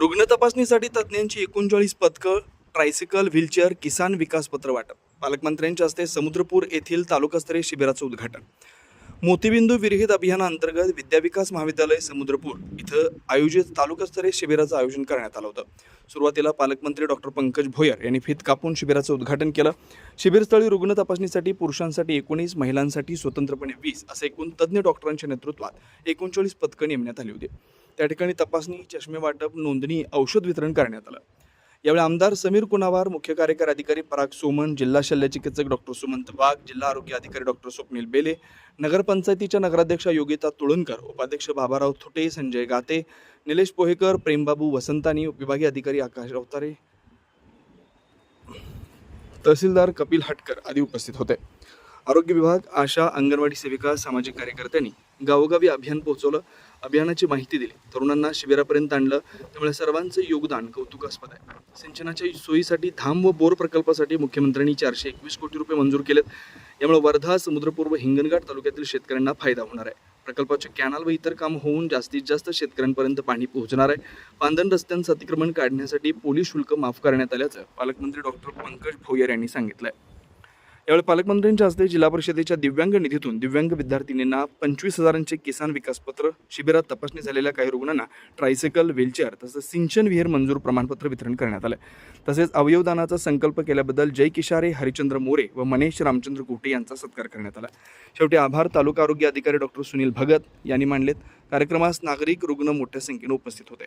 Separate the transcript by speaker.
Speaker 1: रुग्ण तपासणीसाठी तज्ज्ञांची एकोणचाळीस पथकं ट्रायसिकल व्हीलचेअर किसान विकास पत्र वाटप. पालकमंत्र्यांच्या हस्ते समुद्रपूर येथील तालुकास्तरीय शिबिराचं उद्घाटन. मोतीबिंदू विरहित अभियानाअंतर्गत विद्याविकास महाविद्यालय समुद्रपूर इथं आयोजित तालुकास्तरीय शिबिराचं आयोजन करण्यात आलं होतं. सुरुवातीला पालकमंत्री डॉक्टर पंकज भोयर यांनी फित कापून शिबिराचं उद्घाटन केलं. शिबिरस्थळी रुग्ण तपासणीसाठी पुरुषांसाठी एकोणीस महिलांसाठी स्वतंत्रपणे वीस असे एकूण तज्ज्ञ डॉक्टरांच्या नेतृत्वात एकोणचाळीस पथकं नेमण्यात आली होती. त्या ठिकाणी तपासणी चष्मे वाटप नोंदणी औषध वितरण करण्यात आलं. यावेळी आमदार समीर कुणावार मुख्य कार्यकारी अधिकारी पराग सोमन जिल्हा शल्यचिकित्सक डॉक्टर सुमंत वाघ जिल्हा आरोग्य अधिकारी डॉक्टर स्वप्नील बेले नगरपंचायतीच्या नगराध्यक्षा योगिता तुळणकर उपाध्यक्ष बाबाराव थुटे संजय गाते निलेश पोहेकर प्रेमबाबू वसंतानी विभागीय अधिकारी आकाश अवतारे तहसीलदार कपिल हटकर आदी उपस्थित होते. आरोग्य विभाग आशा अंगणवाडी सेविका सामाजिक कार्यकर्त्यांनी गावोगावी अभियान पोहोचवलं. अभियानाची माहिती दिली. तरुणांना शिबिरापर्यंत आणलं. त्यामुळे सर्वांचं योगदान कौतुकास्पद आहे. सिंचनाच्या सोयीसाठी धाम व बोर प्रकल्पासाठी मुख्यमंत्र्यांनी चारशे एकवीस कोटी रुपये मंजूर केलेत. यामुळे वर्धा समुद्रपूर्व हिंगणघाट तालुक्यातील शेतकऱ्यांना फायदा होणार आहे. प्रकल्पाचे कॅनल व इतर काम होऊन जास्तीत जास्त शेतकऱ्यांपर्यंत पाणी पोहोचणार आहे. पांदण रस्त्यांचं अतिक्रमण काढण्यासाठी पोलीस शुल्क माफ करण्यात आल्याचं पालकमंत्री डॉक्टर पंकज भोयर यांनी सांगितलं आहे यावेळी पालकमंत्र्यांच्या हस्ते जिल्हा परिषदेच्या दिव्यांग निधीतून दिव्यांग विद्यार्थिनींना पंचवीस हजारांचे किसान विकास पत्र शिबिरात तपासणी झालेल्या काही रुग्णांना ट्रायसायकल व्हीलचेअर तसंच सिंचन विहीर मंजूर प्रमाणपत्र वितरण करण्यात आलं. तसेच अवयवदानाचा संकल्प केल्याबद्दल जय किशारे हरिचंद्र मोरे व मनेश रामचंद्र कुटे यांचा सत्कार करण्यात आला. शेवटी आभार तालुका आरोग्य अधिकारी डॉक्टर सुनील भगत यांनी मांडलेत. कार्यक्रमास नागरिक रुग्ण मोठ्या संख्येने उपस्थित होते.